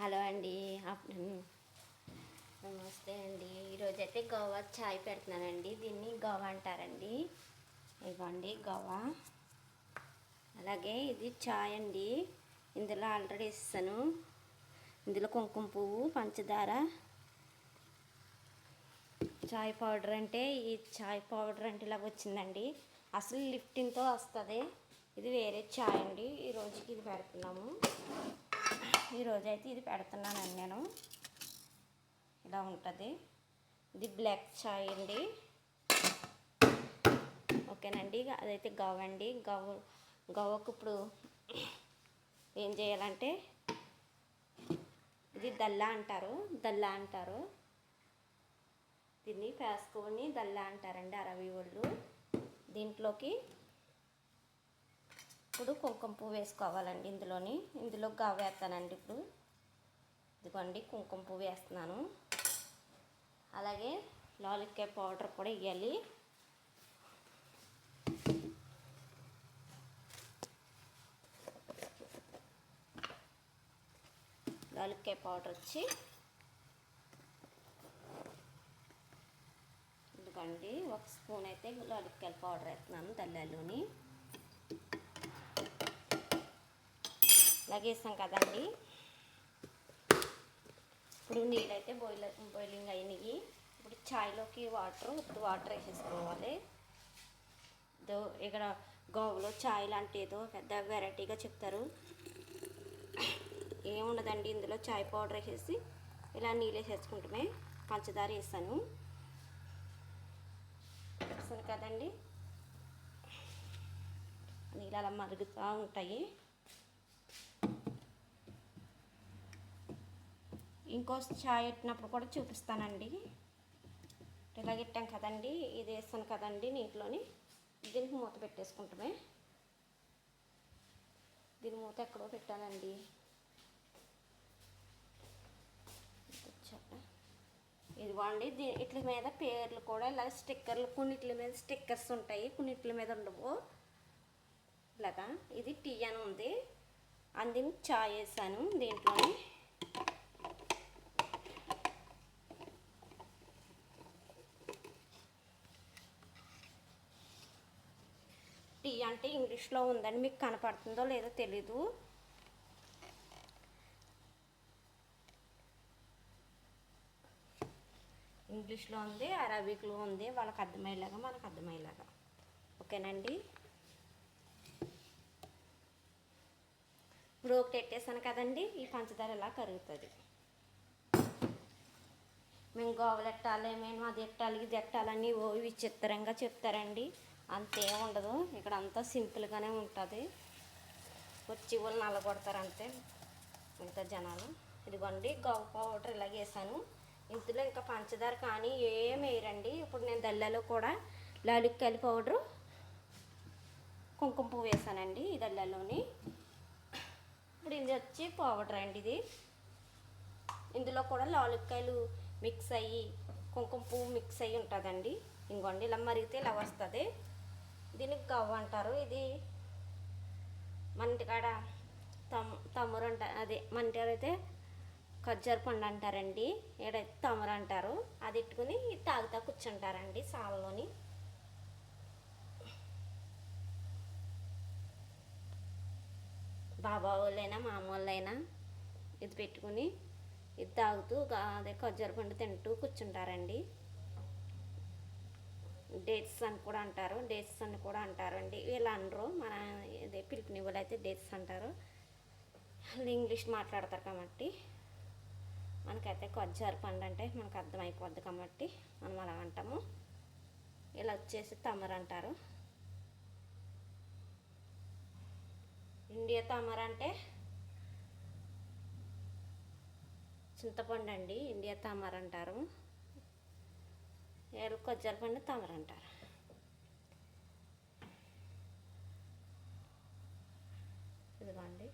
Hello అండి afternoon. నమస్తే అండి. ఈరోజు అయితే గోవా చాయ్ పెడుతున్నానండి. దీన్ని గోవా అంటారండి. ఇవ్వండి గోవా. అలాగే ఇది చాయ్ అండి. ఇందులో ఆల్రెడీ ఇస్తాను ఇందులో కుంకుమ పువ్వు పంచదార. చాయ్ పౌడర్ అంటే ఈ చాయ్ పౌడర్ అంటే ఇలా వచ్చిందండి. అసలు లిఫ్టింగ్తో వస్తుంది. ఇది వేరే చాయ్ అండి. ఈ రోజుకి ఇది పెడుతున్నాము. ఈరోజు అయితే ఇది పెడుతున్నానండి నేను. ఇలా ఉంటుంది. ఇది బ్లాక్ చాయ్ అండి. ఓకేనండి అదైతే గవ్వ అండి. గవ్వ గవ్వకు ఇప్పుడు ఏం చేయాలంటే ఇది దల్లా అంటారు దల్లా అంటారు. దీన్ని పేసుకొని దల్లా అంటారండి అరవై వాళ్ళు దీంట్లోకి ఇప్పుడు కుంకుమ పువ్వు వేసుకోవాలండి ఇందులోని. ఇందులో గవ్వ వేస్తానండి ఇప్పుడు. ఇదిగోండి కుంకుమ పువ్వు వేస్తున్నాను. అలాగే లాలిక్కాయ పౌడర్ కూడా వేయాలి. లాలిక్కాయ పౌడర్ వచ్చి ఇదిగోండి ఒక స్పూన్ అయితే లాలిక్కాయ పౌడర్ వేస్తున్నాను దల్లాలోని లగేస్తాం కదండి. ఇప్పుడు నీళ్ళైతే బాయిల్ బాయిలింగ్ అయినాయి. ఇప్పుడు ఛాయ్లోకి వాటర్ ఉప్పు వాటర్ వేసేసుకోవాలి. దో ఇక్కడ గోవలో ఛాయ్ లాంటి ఏదో పెద్ద వెరైటీగా చెప్తారు. ఏముండదండి ఇందులో ఛాయ్ పౌడర్ వేసేసి ఇలా నీళ్ళు వేసేసుకుంటమే. పంచదార వేసాను వేస్తాను కదండి. నీళ్ళు అలా మరుగుతూ ఉంటాయి. ఇంకో చాయ్ పెట్టినప్పుడు కూడా చూపిస్తానండి. ఇలాగ ఇట్టాం కదండి ఇది వేస్తాను కదండి నీటిలోని. దీనికి మూత పెట్టేసుకుంటామే. దీని మూత ఎక్కడో పెట్టానండి. ఇది దీ ఇట్ల మీద పేర్లు కూడా ఇలా స్టిక్కర్లు కొన్నిట్ల మీద స్టిక్కర్స్ ఉంటాయి కొన్నిట్ల మీద ఉండవు. ఇలాగా ఇది టీ అని ఉంది. అందుని చాయ్ వేసాను దీంట్లోని టీ అంటే ఇంగ్లీష్లో ఉందండి మీకు కనపడుతుందో లేదో తెలీదు. ఇంగ్లీష్లో ఉంది అరబిక్లో ఉంది వాళ్ళకి అర్థమయ్యేలాగా మనకు అర్థమయ్యేలాగా. ఓకేనండి? ఇప్పుడు ఒకటి పెట్టేసాను కదండి ఈ పంచదార ఇలా కరుగుతుంది? మేము గోవలు ఎట్టాలి మేము అది ఎట్టాలి ఇది ఎట్టాలని ఓ విచిత్రంగా చెప్తారండి. అంతేం ఉండదు ఇక్కడ అంతా సింపుల్గానే ఉంటుంది. వచ్చి వాళ్ళు నల్లగొడతారు అంతే మిగతా జనాలు. ఇదిగోండి గవ్వ పౌడర్ ఇలాగ వేసాను. ఇందులో ఇంకా పంచదార కానీ ఏం వేయరండి. ఇప్పుడు నేను దల్లలో కూడా లాలిక్కాయలు పౌడరు కుంకుమ పువ్వు వేసానండి ఈ దల్లలోని ఇప్పుడు ఇది వచ్చి పౌడర్ అండి ఇది. ఇందులో కూడా లాలిక్కాయలు మిక్స్ అయ్యి కుంకుమ పువ్వు మిక్స్ అయ్యి ఉంటుందండి. ఇంకోండి ఇలా మరిగితే ఇలా వస్తుంది. దీనికి అంటారు ఇది మన ఇంటికాడ తమ్ తమ్మురు అంట అదే మన ఇంటికాడ అయితే ఖర్జూర పండు అంటారండి. ఏడైతే తమరు అంటారు. అది ఇట్టుకుని తాగుతా కూర్చుంటారండి సాల్లోని. బాబా వాళ్ళైనా మా ఇది పెట్టుకుని ఇది తాగుతూ అదే ఖర్జూర పండు తింటూ కూర్చుంటారండి. డేట్స్ అని కూడా అంటారు డేట్స్ అని కూడా అంటారండి. వీళ్ళు అనరు మన ఇది పిలుపుని వాళ్ళు అయితే డేట్స్ అంటారు. వాళ్ళు ఇంగ్లీష్ మాట్లాడతారు కాబట్టి మనకైతే కొజ్జారు పండు అంటే మనకు అర్థమైపోద్ది కాబట్టి మనం అలా అంటాము. ఇలా వచ్చేసి తమరు అంటారు. ఇండియా తమరు అంటే చింతపండు అండి ఇండియా తమరు అంటారు. ఏడు కొజ్జల పండు తమరు అంటారు ఇదిగోండి.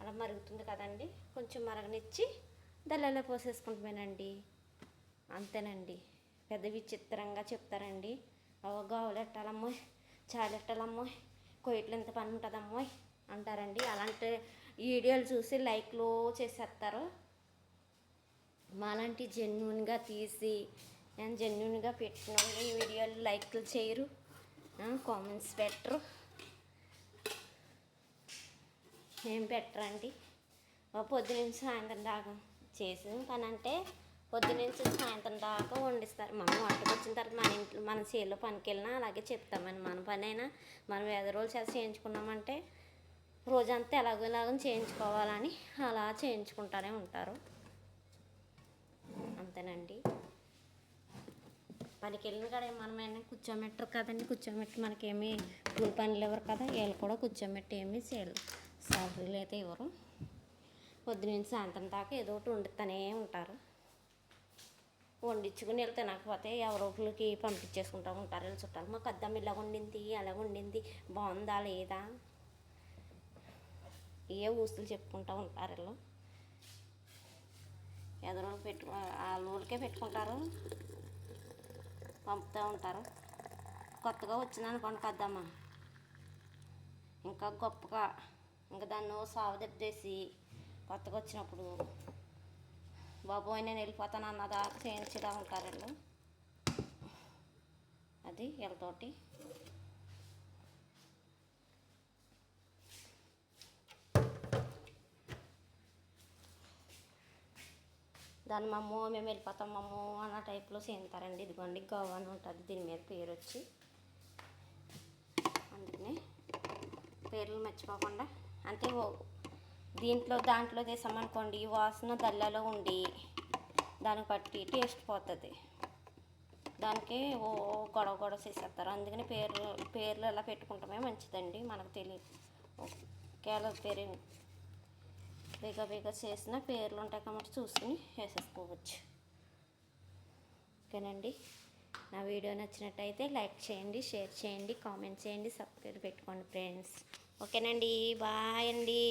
అలా మరుగుతుంది కదండి. కొంచెం మరగనిచ్చి దళ్ళలో పోసేసుకుంటామేనండి అంతేనండి. పెద్ద విచిత్రంగా చెప్తారండి. అవ గావులెట్టాలమ్మో చాలెట్టాలమ్మో చాలు కొయ్యట్లు ఎంత పని ఉంటుందమ్మో అంటారండి. అలాంటి వీడియోలు చూసి లైక్లు చేసేస్తారు. మాలాంటి జెన్యున్గా తీసి నేను జెన్యున్గా పెట్టిన వాళ్ళు ఈ వీడియోలు లైక్లు చేయరు. కామెంట్స్ పెట్టరు. ఏం పెట్టరండి? ఓ పొద్దునుంచి సాయంత్రం దాకా చేసిన పని అంటే పొద్దునుంచి సాయంత్రం దాకా వండిస్తారు. మనం వంటకు వచ్చిన తర్వాత మన ఇంట్లో మన చేలో పనికి వెళ్ళినా అలాగే చెప్తామని మన పని అయినా మనం వేద రోజులు చేసి చేయించుకున్నామంటే రోజంతా ఎలాగో ఎలాగో చేయించుకోవాలని అలా చేయించుకుంటానే ఉంటారు. అంతేనండి. పనికి వెళ్ళిన కాడ మనమైనా కూర్చోబెట్టరు కదండి. కూర్చోబెట్టి మనకేమీ కూలి పనులు ఇవ్వరు కదా. వీళ్ళు కూడా కూర్చోబెట్టి ఏమీ చేయలేదు సాలరీలు అయితే ఇవ్వరు. పొద్దునుంచి సాయంత్రం దాకా ఏదో ఒకటి వండుతూనే ఉంటారు. వండించుకుని వెళ్తే తినకపోతే ఎవరో ఒకరికి పంపించేసుకుంటూ ఉంటారు. వీళ్ళు చుట్టాలు మాకు అద్దం ఇలా వండింది అలా వండింది బాగుందా లేదా? ఏ ఊసులు చెప్పుకుంటూ ఉంటారు వీళ్ళు. ఎదురు పెట్టు వాళ్ళకే పెట్టుకుంటారు. పంపుతూ ఉంటారు. కొత్తగా వచ్చింది అనుకోండి ఇంకా గొప్పగా ఇంకా దాన్ని సాగు దెబ్బేసి కొత్తగా వచ్చినప్పుడు బాబోయ్ నేను వెళ్ళిపోతాను అన్నదా చేయించడం ఉంటారు వీళ్ళు. అది వీళ్ళతోటి. దాని మమ్మో మేము వెళ్ళిపోతాం మమ్మో అన్న టైప్లో చేస్తారండి. ఇదిగోండి గోవా అని ఉంటుంది. దీని మీద పేరు వచ్చి. అందుకని పేర్లు మర్చిపోకుండా అంటే ఓ దీంట్లో దాంట్లో తీసామనుకోండి ఈ వాసన దల్లలో ఉండి దాన్ని బట్టి టేస్ట్ పోతుంది. దానికి ఓ గొడవ గొడవ చేసేస్తారు. అందుకని పేర్లు పేర్లు ఎలా పెట్టుకుంటామే మంచిదండి. మనకు తెలియదు ఒకేలా పేరు బేగా బేగా చేసిన పేర్లు ఉంటాయి కాబట్టి చూసుకుని వేసేసుకోవచ్చు. ఓకేనండి? నా వీడియో నచ్చినట్టయితే లైక్ చేయండి షేర్ చేయండి కామెంట్ చేయండి సబ్స్క్రైబ్ పెట్టుకోండి ఫ్రెండ్స్. ఓకేనండి బాయ్ అండి.